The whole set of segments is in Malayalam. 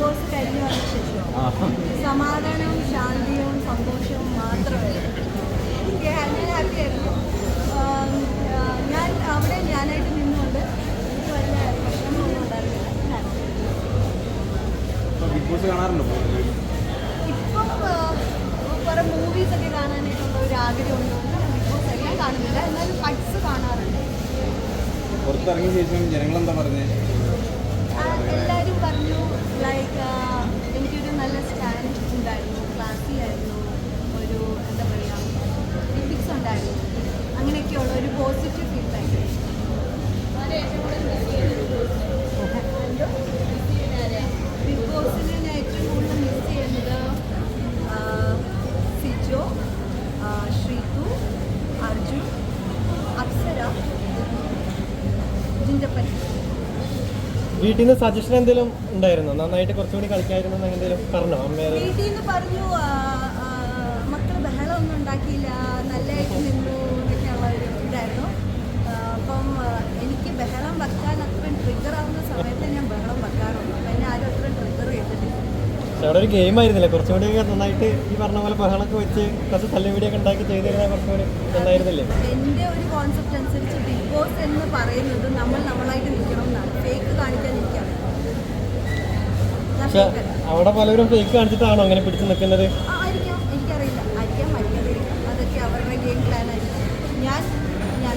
ബോസ് കഴിഞ്ഞ് വന്ന ശേഷം സമാധാനവും ശാന്തിയും സന്തോഷവും മാത്രമേ എനിക്ക് ഞാൻ ഹാപ്പി ആയിരുന്നു ഞാൻ അവിടെ ഞാനായിട്ട് നിന്നുകൊണ്ട് എനിക്ക് വലിയ പ്രശ്നങ്ങളൊന്നും ഉണ്ടായിരുന്നില്ല. ഇപ്പൊ കുറെ കുറേ മൂവീസൊക്കെ കാണാനായിട്ടുള്ള ഒരു ആഗ്രഹമുണ്ട്. ബിഗ് ബോസ് എല്ലാം കാണുന്നില്ല. എന്നാലും ഫൈറ്റ്സ് കാണാറുണ്ട്. പുറത്തിറങ്ങിയ ശേഷം ജനങ്ങളെന്താ പറഞ്ഞത് വീട്ടിൽ നിന്ന് സജഷൻ എന്തെങ്കിലും ഉണ്ടായിരുന്നു? നന്നായിട്ട് കുറച്ചുകൂടി കളിക്കായിരുന്നു എന്തെങ്കിലും പറഞ്ഞോ? അമ്മേരെ വീട്ടിൽ നിന്ന് പറഞ്ഞു മക്കൾ ബഹളമൊന്നും ഉണ്ടാക്കിയില്ല നല്ലതായിട്ട് നിന്നു ഉണ്ടായിരുന്നു ഒരു അപ്പം എനിക്ക് ബഹളം വെക്കാൻ അത്രയും ട്രിഗർ ആവുന്ന സമയത്ത് ഞാൻ ബഹളം വെക്കാറുള്ളൂ അപ്പം എന്നെ ആരും അത്രയും ട്രിഗർ ചെയ്തിട്ടില്ല. പക്ഷെ അവിടെ ഒരു ഗെയിം ആയിരുന്നില്ല. കുറച്ചുകൂടി നന്നായിട്ട് ഈ പറഞ്ഞ പോലെ ബഹളമൊക്കെ വെച്ച് കുറച്ച് തല്ലുപിടിയൊക്കെ ഉണ്ടാക്കി ചെയ്തിരുന്ന കുറച്ചുകൂടി നന്നായിരുന്നില്ലേ? എന്റെ ഒരു കോൺസെപ്റ്റ് അനുസരിച്ച് ബിഗ് ബോസ് എന്ന് പറയുന്നത് നമ്മൾ നമ്മളായിട്ട് നിൽക്കണം എന്നാണ് ഫേക്ക് കാണിക്കാൻ എനിക്കറിയാം ഞാൻ പക്ഷെ അവിടെ പലരും ഫേക്ക് കാണിച്ചിട്ടാണോ അങ്ങനെ പിടിച്ചു നിൽക്കുന്നത്? ആയിരിക്കാം. എനിക്കറിയില്ല. ആയിരിക്കാം അതൊക്കെ അവരുടെ ഗെയിം പ്ലാൻ ആയിരിക്കും. ഞാൻ ഞാൻ.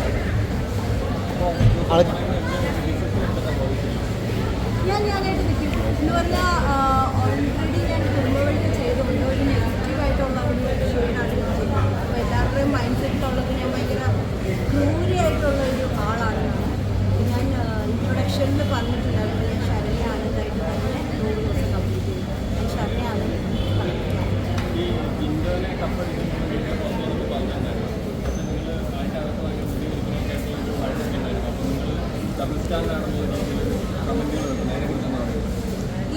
ഞാൻ ഞാനായിട്ട് നിൽക്കും. എന്ന് പറഞ്ഞാൽ ഓൾറെഡി ഞാൻ കുടുംബവഴി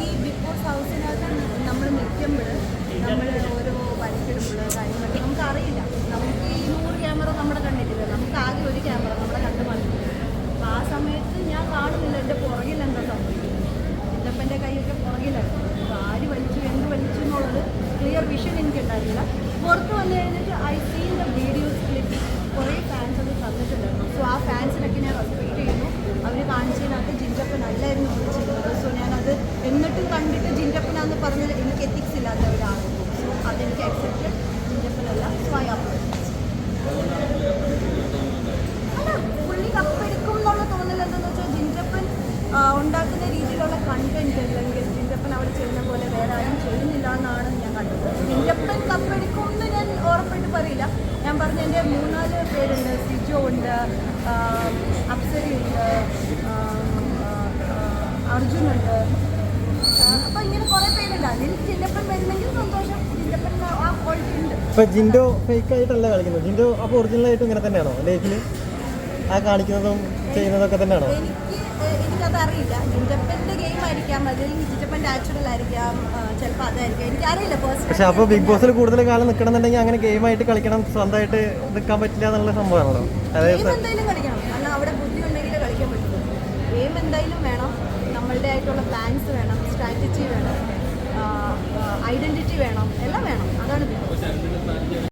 ഈ ബിഗ് ഹൗസിനകത്ത് നമ്മൾ നിൽക്കുമ്പോൾ നമ്മൾ ഓരോ വലിച്ചിടുമ്പോൾ കാര്യങ്ങളൊക്കെ അറിയില്ല. നമുക്ക് ഈ നൂറ് ക്യാമറ നമ്മുടെ കണ്ണിലില്ല. നമുക്ക് ആകെ ഒരു ക്യാമറ നമ്മുടെ കണ്ട് അപ്പോൾ ആ സമയത്ത് ഞാൻ കാണുന്നില്ല. എന്റെ പുറകിൽ എന്താ സംഭവിക്കുന്നത്? ചിലപ്പോൾ കൈയൊക്കെ പുറകിലായിരുന്നു അപ്പോൾ ആര് വലിച്ചു എന്ത് വലിച്ചു എന്നുള്ളത് ക്ലിയർ വിഷൻ എനിക്കുണ്ടായിരുന്നില്ല. പുറത്ത് വന്നു കഴിഞ്ഞിട്ട് ഐ സീൻ പറഞ്ഞത് എനിക്ക് എത്തിക്സ് ഇല്ലാത്ത ഒരാളാണ്. സോ അതെനിക്ക് അക്സെപ്റ്റ് ജിഞ്ചപ്പനല്ല സോ ഐ അപ്രോച്ച് അല്ല വെച്ചാൽ ജിഞ്ചപ്പൻ ഉണ്ടാക്കുന്ന രീതിയിലുള്ള കണ്ടന്റ് അല്ലെങ്കിൽ ജിഞ്ചപ്പൻ അവിടെ ചെയ്യുന്ന പോലെ വേറെ ആരും ചെയ്യുന്നില്ല എന്നാണ് ഞാൻ കണ്ടത്. ജിഞ്ചപ്പൻ കപ്പെടുക്കും എന്ന് ഞാൻ ഉറപ്പിട്ട് പറയില്ല. ഞാൻ പറഞ്ഞ എന്റെ മൂന്നാൽ പേരുണ്ട്. സിജോ ഉണ്ട് അപ്സരി ഉണ്ട് അർജുനുണ്ട് കുറേ പേരുണ്ട്. അതിൽ ജിഞ്ചപ്പൻ വരുന്നെങ്കിൽ സന്തോഷം. ആ ക്വാളിറ്റി ഉണ്ട്. ഇപ്പൊ ജിൻഡോ ഫേക്ക് ആയിട്ടല്ല കളിക്കുന്നത്. ജിൻഡോ അപ്പൊ ഒറിജിനൽ ആയിട്ട് ഇങ്ങനെ തന്നെയാണോ? ലൈഫിൽ ആ കാണിക്കുന്നതും ചെയ്യുന്നതൊക്കെ തന്നെയാണോ? എനിക്ക് എനിക്കത് അറിയില്ല. ഗെയിം ആയിരിക്കാം. നാച്ചുറൽ ആയിരിക്കാം. ചിലപ്പോൾ അതായിരിക്കാം. എനിക്കറിയില്ല പക്ഷെ അപ്പൊ ബിഗ് ബോസിൽ കൂടുതൽ കാലം നിൽക്കണമെന്നുണ്ടെങ്കിൽ അങ്ങനെ ഗെയിമായിട്ട് കളിക്കണം സ്വന്തമായിട്ട് നിൽക്കാൻ പറ്റില്ല എന്നുള്ള സംഭവമാണല്ലോ. അതായത് എന്തായാലും കളിക്കണം. കാരണം അവിടെ ബുദ്ധി ഉണ്ടെങ്കിലേ കളിക്കാൻ പറ്റുള്ളൂ ഗെയിം എന്തായാലും വേണം. ആയിട്ടുള്ള പ്ലാൻസ് വേണം സ്ട്രാറ്റജി വേണം ഐഡന്റിറ്റി വേണം എല്ലാം വേണം. അതാണ്